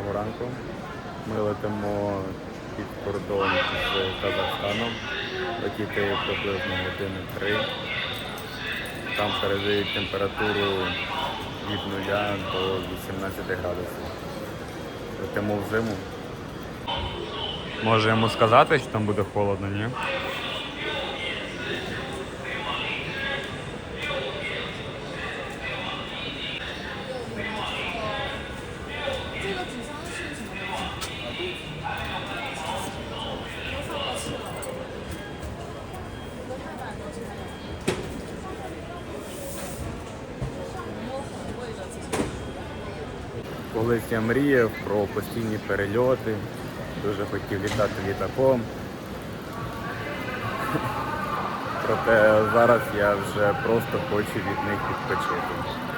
Доброго ранку. Ми летимо під кордон з Казахстаном. Летіти приблизно години три. Там передають температуру від 0 до 18 градусів. Летимо в зиму. Може йому сказати, що там буде холодно, ні? Колись я мріяв про постійні перельоти, дуже хотів літати літаком. Проте зараз я вже просто хочу від них відпочити.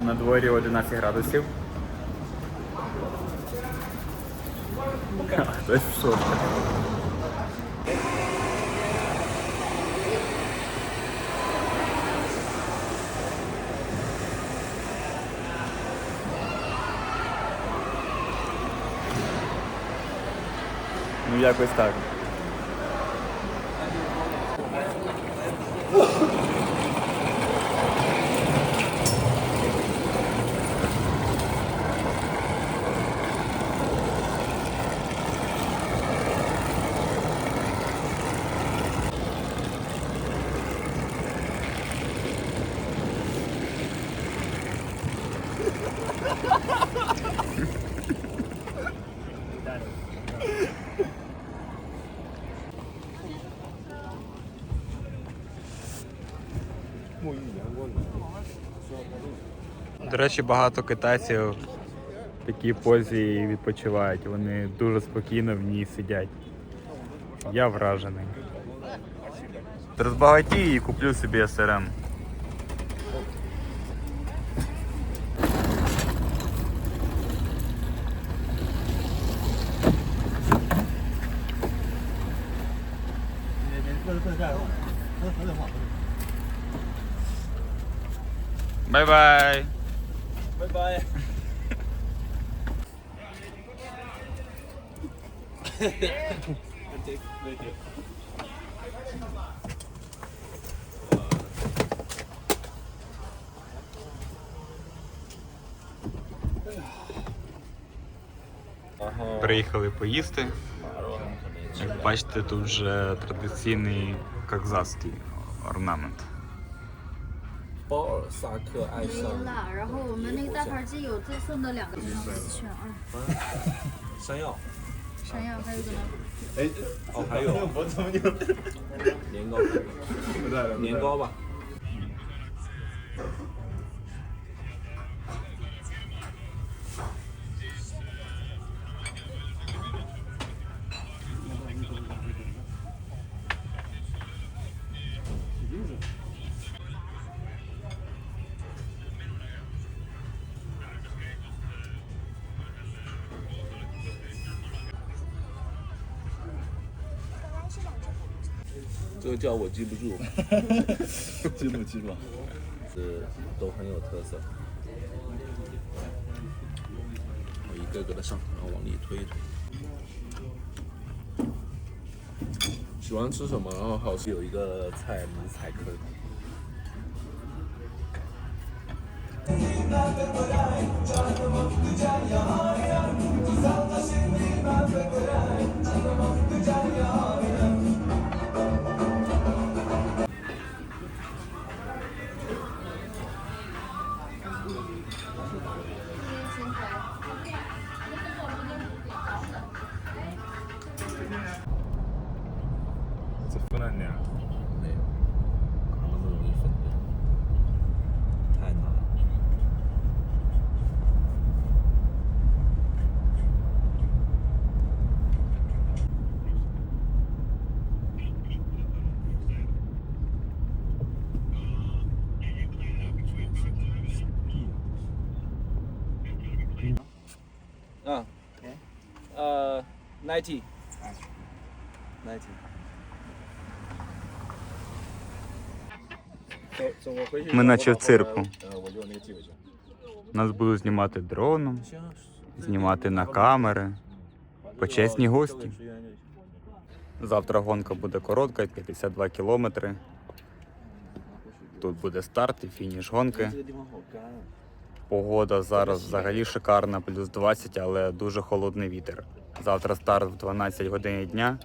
На дворі 11 градусів. Хтось в шоці. Ну якось так. Речі, багато китайців в такій позі відпочивають. Вони дуже спокійно в ній сидять. Я вражений. Розбагатію і куплю собі СРМ. Бай-бай! Bye bye. Приїхали поїсти. Як бачите, тут вже традиційний казахський орнамент. 包尔萨克爱上了，然后我们那个大盘鸡有赠送的两个选啊，山药，山药还有个呢，哦，还有。年糕，年糕吧。这个叫我记不住，记不记住，是都很有特色。我一个个的上，然后往里推一推。喜欢吃什么？然后好吃有一个菜迷彩坑，不 끝났네 요. 네. 아무도있었 네. 다 행. 嗯，呃，ninety，ninety。Ми наче в цирку. Нас будуть знімати дроном, знімати на камери. Почесні гості. Завтра гонка буде коротка, 52 кілометри. Тут буде старт і фініш гонки. Погода зараз взагалі шикарна, плюс 20, але дуже холодний вітер. Завтра старт в 12 годині дня,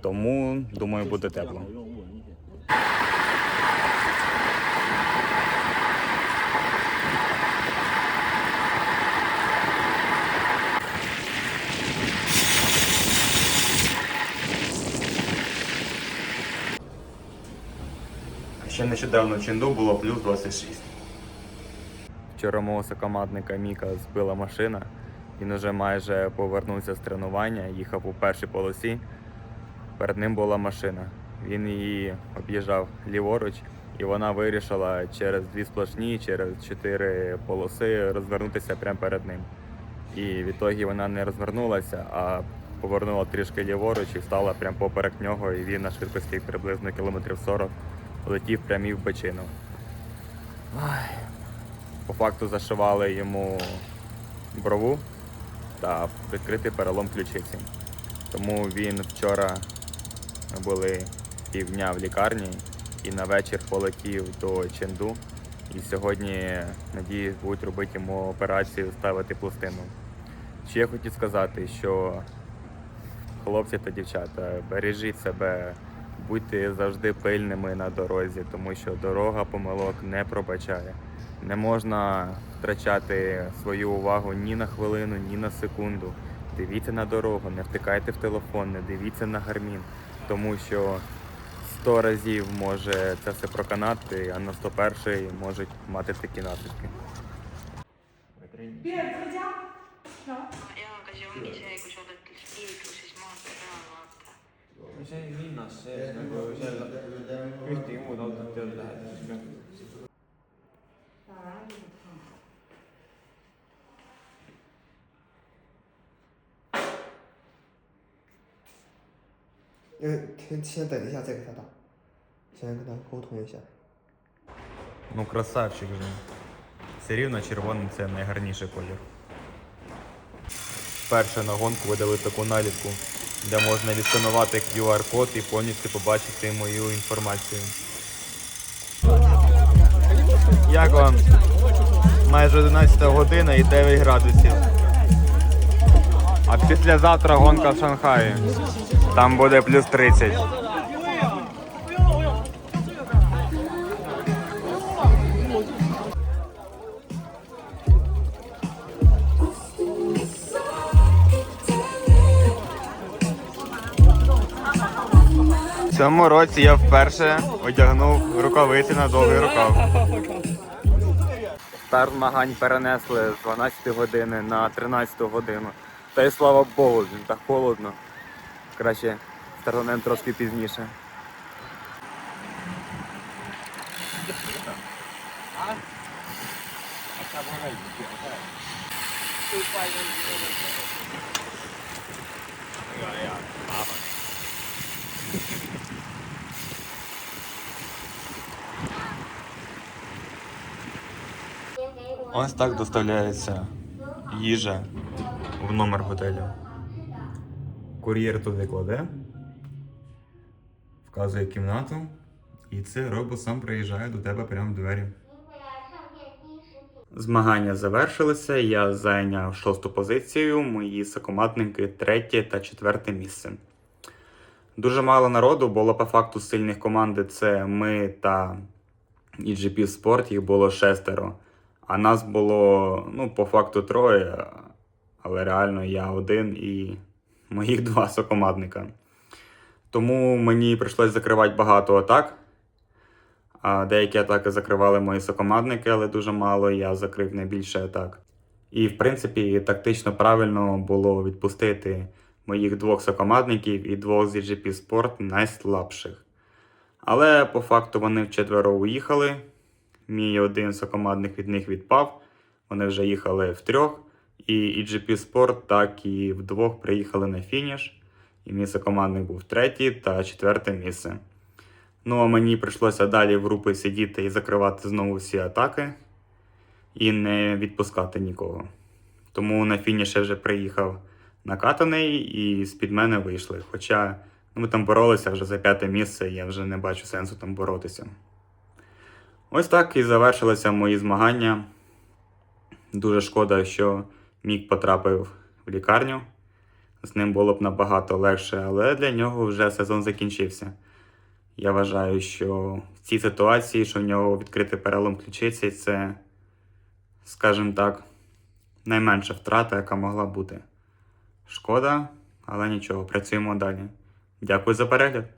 тому думаю, буде тепло. Ще нещодавно в Ченду було плюс 26. Вчора мого сокомандника Міка збила машина. Він уже майже повернувся з тренування, їхав у першій полосі. Перед ним була машина. Він її об'їжджав ліворуч, і вона вирішила через дві сплошні, через чотири полоси розвернутися прямо перед ним. І відтоді вона не розвернулася, а повернула трішки ліворуч і стала прямо поперек нього, і він на швидкості приблизно кілометрів 40 летів прямі в бочину. По факту зашивали йому брову та відкритий перелом ключиці. Тому він вчора були півдня в лікарні і на вечір полетів до Ченду. І сьогодні, надіюсь, будуть робити йому операцію, ставити пластину. Ще я хотів сказати, що хлопці та дівчата, бережіть себе, будьте завжди пильними на дорозі, тому що дорога помилок не пробачає. Не можна втрачати свою увагу ні на хвилину, ні на секунду. Дивіться на дорогу, не втикайте в телефон, не дивіться на гармін, тому що 100 разів може це все проканати, а на 101 можуть мати такі наслідки. see linnas sees nagu seal ühtegi muud autot ei olnud läheduses ka. 呃，先先等一下再给他打，先跟他沟通一下。 Ну, красавчик же. Все рівно червоний це найгарніший колір. Перше на гонку видали таку наліпку, де можна відсканувати QR-код і повністю побачити мою інформацію. Як вам? Майже 11 година і 9 градусів. А післязавтра гонка в Шанхаї. Там буде плюс 30. Цьому році я вперше одягнув рукавиці на довгий рукав. Старт змагань перенесли з 12 години на 13 годину. Та й слава Богу, він так холодно. Краще стартанемо трошки пізніше. Ось так доставляється їжа в номер готелю. Кур'єр туди кладе, вказує кімнату, і це робот сам приїжджає до тебе прямо в двері. Змагання завершилися. Я зайняв шосту позицію. Мої сокоматники третє та четверте місце. Дуже мало народу, було по факту сильних команди. Це ми та EGP Sport, їх було шестеро. А нас було, ну, по факту троє, але реально я один і моїх два сокомандника. Тому мені прийшлось закривати багато атак. А деякі атаки закривали мої сокомандники, але дуже мало. Я закрив найбільше атак. І, в принципі, тактично правильно було відпустити моїх двох сокомандників і двох з GP Sport найслабших. Але по факту вони вчетверо уїхали. Мій один сокомандник від них відпав. Вони вже їхали втрьох. І EGP Sport так і вдвох приїхали на фініш. І мій сокомандник був третій та четверте місце. Ну а мені прийшлося далі в групи сидіти і закривати знову всі атаки і не відпускати нікого. Тому на фініш я вже приїхав накатаний і з-під мене вийшли. Хоча ну, ми там боролися вже за п'яте місце, я вже не бачу сенсу там боротися. Ось так і завершилися мої змагання. Дуже шкода, що Мік потрапив в лікарню. З ним було б набагато легше, але для нього вже сезон закінчився. Я вважаю, що в цій ситуації, що в нього відкритий перелом ключиці, це, скажімо так, найменша втрата, яка могла бути. Шкода, але нічого, працюємо далі. Дякую за перегляд.